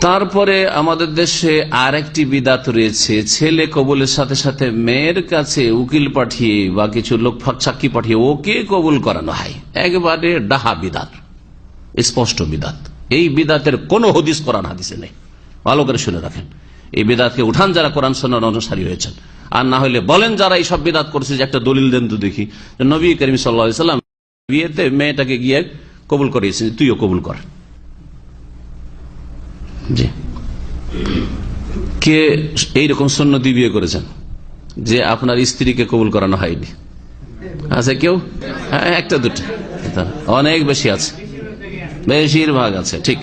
তারপরে আমাদের দেশে আর একটি বিদাত রয়েছে। ছেলে কবুলের সাথে সাথে মেয়ের কাছে উকিল পাঠিয়ে বা কিছু লোক সাক্ষী পাঠিয়ে ওকে কবুল করানো হয়। একবারে ডাহা বিদাত, স্পষ্ট বিদাত। এই বিদাতের কোনো হদিস কোরআন হাদিসে নেই। ভালো করে শুনে রাখেন। এই বিদাতকে উঠান যারা কোরআন সোনার অনুসারী হয়েছেন। আর না হলে বলেন যারা এই সব বিদাত করছে যে একটা দলিল দেন তো দেখি। নবী করিম সাল্লাম বিয়েতে মেয়েটাকে গিয়ে কবুল করিয়েছেন তুইও কবুল কর। জি। কে এইরকম সন্ন্যতি বিয়ে করেছেন যে আপনার স্ত্রীকে কবুল করানো হয়নি? আছে কেউ? হ্যাঁ একটা দুটো। অনেক বেশি আছে। বেশিরভাগ আছে ঠিক।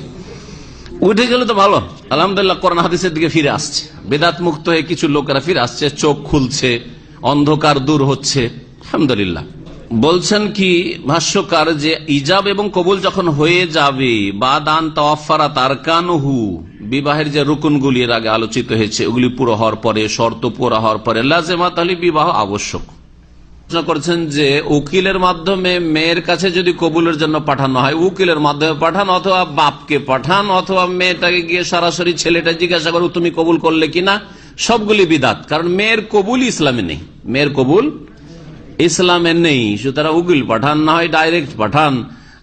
উঠে গেলে তো ভালো। আলহামদুলিল্লাহ কোরআন হাদিসের দিকে ফিরে আসছে। বেদাত মুক্ত হয়ে কিছু লোকেরা ফিরে আসছে চোখ খুলছে অন্ধকার দূর হচ্ছে। আলহামদুলিল্লাহ। বলছেন কি, ভাষ্যকার যে ইজাব এবং কবুল যখন হয়ে যাবে বা দান তাওয়াফারা তার কানহু বিবাহের যে রুকুনগুলি এর আগে আলোচিত হয়েছে, ওগুলি পুরো হওয়ার পরে, শর্ত পুরো হওয়ার পরে লাজেমা তাহলে বিবাহ আবশ্যক। করছেন যে, উকিলের মাধ্যমে মেয়ের কাছে যদি কবুলের জন্য পাঠানো হয়, উকিলের মাধ্যমে পাঠান, অথবা বাপকে পাঠান, অথবা মেয়েটাকে গিয়ে সরাসরি ছেলেটা জিজ্ঞাসা করো, তুমি কবুল করলে কিনা? সবগুলি বিদাত, কারণ মেয়ের কবুল ইসলামে নেই। মেয়ের কবুল ইসলামে নেই সুতরাং উকিল পাঠান না হয় ডাইরেক্ট পাঠান।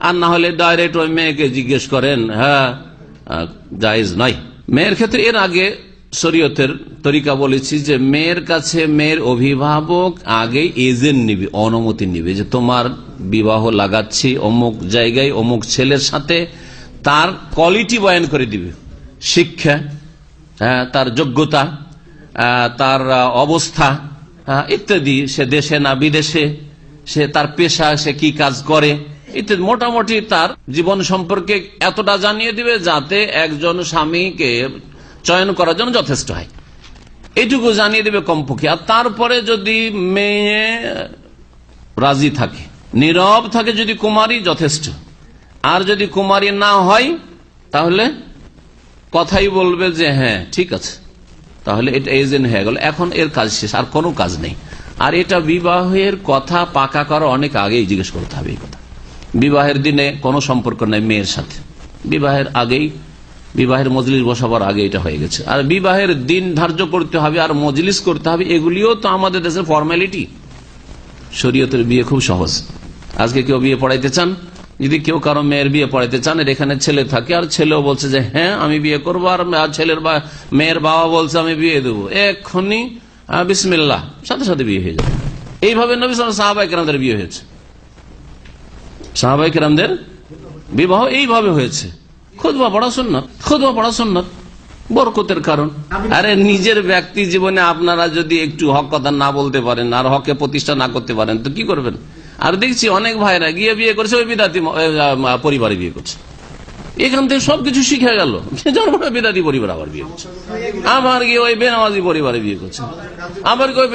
আর না হলে ডাইরেক্ট ওই মেয়েকে জিজ্ঞেস করেন হ্যাঁ জায়েজ নয় মেয়ের ক্ষেত্রে এর আগে শরীয়তের তরিকা বলেছি যে মেয়ের কাছে মেয়ের অভিভাবক আগে এজেন্ট নিবে অনুমতি নিবে যে তোমার বিবাহ লাগাচ্ছি অমুক জায়গায় অমুক ছেলের সাথে তার কোয়ালিটি বয়ান করে দিবে। শিক্ষা হ্যাঁ, তার যোগ্যতা তার অবস্থা ইত্যাদি। সে দেশে না বিদেশে, সে তার পেশা, সে কি কাজ করে, ইত্যাদি। মোটামুটি তার জীবন সম্পর্কে এতটা জানিয়ে দিবে যাতে একজন স্বামীকে চয়ন করার জন্য যথেষ্ট হয়। এইটুকু জানিয়ে দেবে কমপক্ষে। আর তারপরে যদি মেয়ে রাজি থাকে, নীরব থাকে, যদি কুমারী, যথেষ্ট। আর যদি কুমারী না হয়, তাহলে কথাই বলবে যে হ্যাঁ ঠিক আছে। তাহলে এটা এজেন্ট হয়ে গেল। এখন এর কাজ শেষ, আর কোনো কাজ নেই। আর এটা বিবাহের কথা পাকা করা অনেক আগেই জিজ্ঞেস করতে হবে এই কথা। বিবাহের দিনে কোনো সম্পর্ক নেই মেয়ের সাথে। বিবাহের আগেই, বিবাহের মজলিস বসাবার আগে এটা হয়ে গেছে। আর বিবাহের দিন ধার্য করতে হবে আর মজলিস করতে হবে, এগুলিও তো আমাদের দেশের ফর্মালিটি শরীয়তের বিয়ে খুব সহজ। আজকে কেউ বিয়ে পড়াইতে চান যদি কেউ কারও মেয়ের বিয়ে পড়াইতে চান এখানে ছেলে থাকে আর ছেলেও বলছে যে হ্যাঁ আমি বিয়ে করব আর ছেলের বা মেয়ের বাবা বলছে আমি বিয়ে দেবো। এক্ষুনি আহ, বিসমিল্লাহ সাথে সাথে বিয়ে হয়ে যাবে। এইভাবে নবী সাহাবাই কেরামদের বিয়ে হয়েছে। সাহাবাই কেরামদের বিবাহ এইভাবে হয়েছে। খুদবা পড়া সুন্নত খুদবা পড়া সুন্নত বরকতের কারণ। আরে নিজের ব্যক্তি জীবনে আপনারা যদি একটু হক কথা না বলতে পারেন আর হকে প্রতিষ্ঠা না করতে পারেন তো কি করবেন? আর দেখছি অনেক ভাইরা গিয়ে বিয়ে করছে, ওই বিদাতি পরিবারে বিয়ে করছে। এখান থেকে সবকিছু শিখে গেল। বিদাতি পরিবার আবার বিয়ে করছে। আবার গিয়ে ওই বেনামাজি পরিবারে বিয়ে করছে। আবার গিয়ে